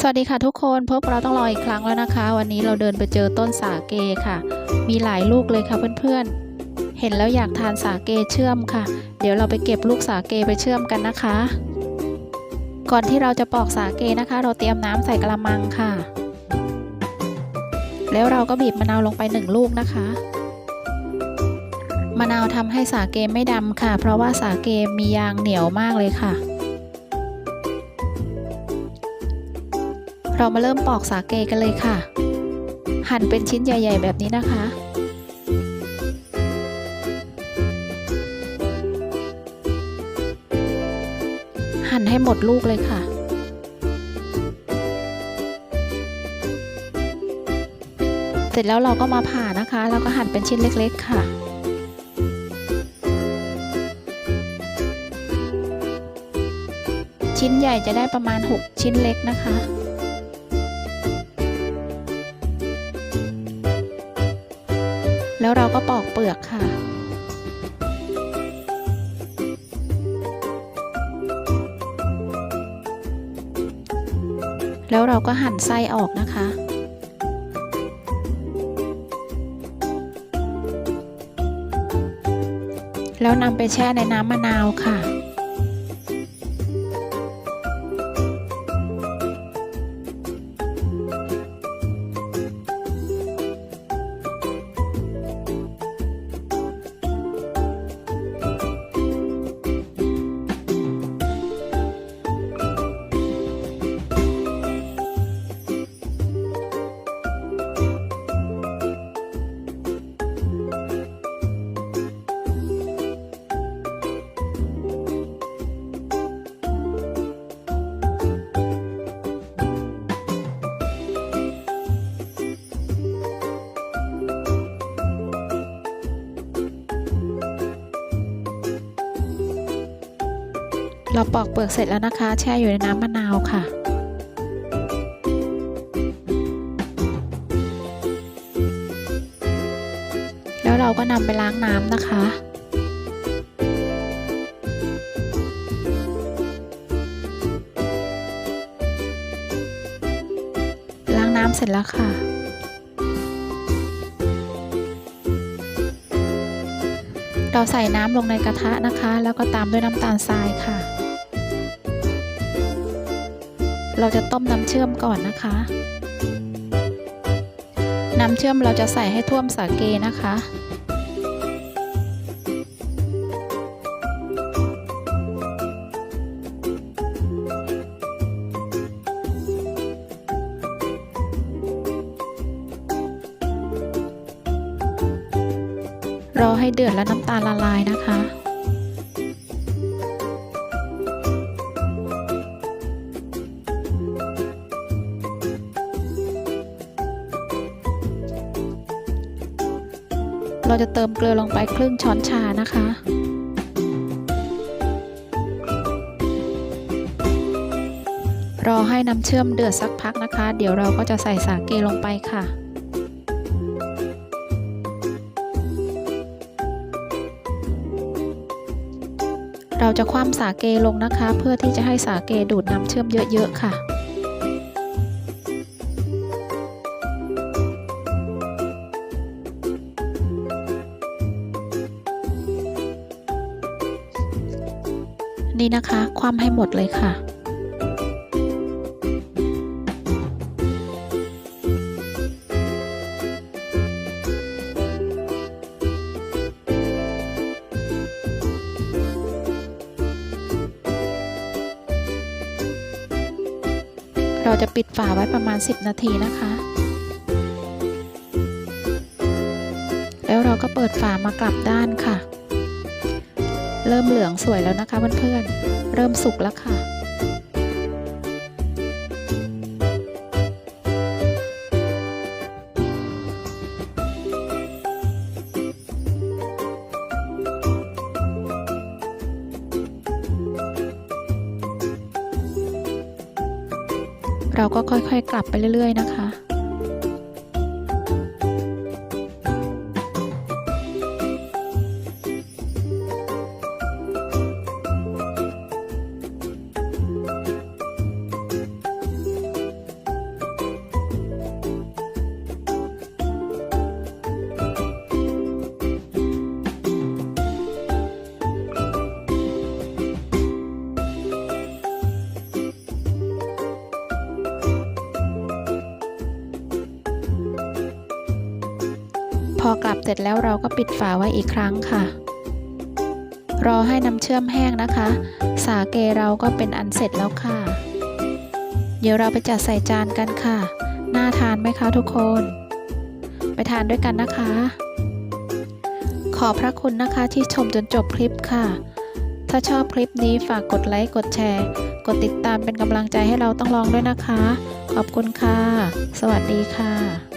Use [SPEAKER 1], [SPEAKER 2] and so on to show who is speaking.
[SPEAKER 1] สวัสดีค่ะทุกคนพบเราต้องรออีกครั้งแล้วนะคะ วันนี้เราเดินไปเจอต้นสาเกค่ะ มีหลายลูกเลยค่ะเพื่อนๆ เห็นแล้วอยากทานสาเกเชื่อมค่ะ เดี๋ยวเราไปเก็บลูกสาเกไปเชื่อมกันนะคะ ก่อนที่เราจะปอกสาเกนะคะ เราเตรียมน้ำใส่กระมังค่ะ แล้วเราก็บีบมะนาวลงไปหนึ่งลูกนะคะมะนาวทำให้สาเกไม่ดำค่ะ เพราะว่าสาเกมียางเหนียวมากเลยค่ะ เรามาเริ่มปอกสาเกกันเลยค่ะ หั่นเป็นชิ้นใหญ่ ๆ แบบนี้นะคะหั่นให้หมดลูกเลยค่ะ เสร็จแล้วเราก็มาผ่านะคะ แล้วก็หั่นเป็นชิ้นเล็กๆค่ะ ชิ้นใหญ่จะได้ประมาณ 6 ชิ้นเล็กนะคะ แล้วเราก็ปอกเปลือกค่ะ แล้วเราก็หั่นไส้ออกนะคะแล้วนำไปแช่ในน้ำมะนาวค่ะ เราปอกเปลือกเสร็จแล้วนะคะ แช่อยู่ในน้ำมะนาวค่ะ แล้วเราก็นำไปล้างน้ำนะคะล้างน้ำเสร็จแล้วค่ะ เราใส่น้ำลงในกระทะนะคะ แล้วก็ตามด้วยน้ำตาลทรายค่ะ เราจะต้มน้ำเชื่อมก่อนนะคะ น้ำเชื่อมเราจะใส่ให้ท่วมสาเกนะคะ รอให้เดือดและน้ำตาลละลายนะคะ เราจะเติมเกลือลงไปครึ่งช้อนชานะคะ รอให้น้ำเชื่อมเดือดสักพักนะคะ เดี๋ยวเราก็จะใส่สาเกลงไปค่ะเราจะคว่ำสาเกลงนะคะ เพื่อที่จะให้สาเกดูดน้ำเชื่อมเยอะ ๆ ค่ะ นี่นะคะ คว่ำให้หมดเลยค่ะ เราจะปิดฝาไว้ประมาณ 10 นาทีนะคะ แล้วเราก็เปิดฝามากลับด้านค่ะ เริ่มเหลืองสวยแล้วนะคะเพื่อนๆ เริ่มสุกแล้วค่ะ เราก็ค่อยๆกลับไปเรื่อย ๆ นะคะ อกลับเสร็จแล้วเราก็ปิดฝาไว้อีกครั้งค่ะ รอให้น้ำเชื่อมแห้งนะคะ สาเกเราก็เป็นอันเสร็จแล้วค่ะ เดี๋ยวเราไปจัดใส่จานกันค่ะ น่าทานไหมคะทุกคน ไปทานด้วยกันนะคะ ขอบพระคุณนะคะที่ชมจนจบคลิปค่ะ ถ้าชอบคลิปนี้ฝากกดไลค์กดแชร์ กดติดตามเป็นกำลังใจให้เราต้องลองด้วยนะคะ ขอบคุณค่ะ สวัสดีค่ะ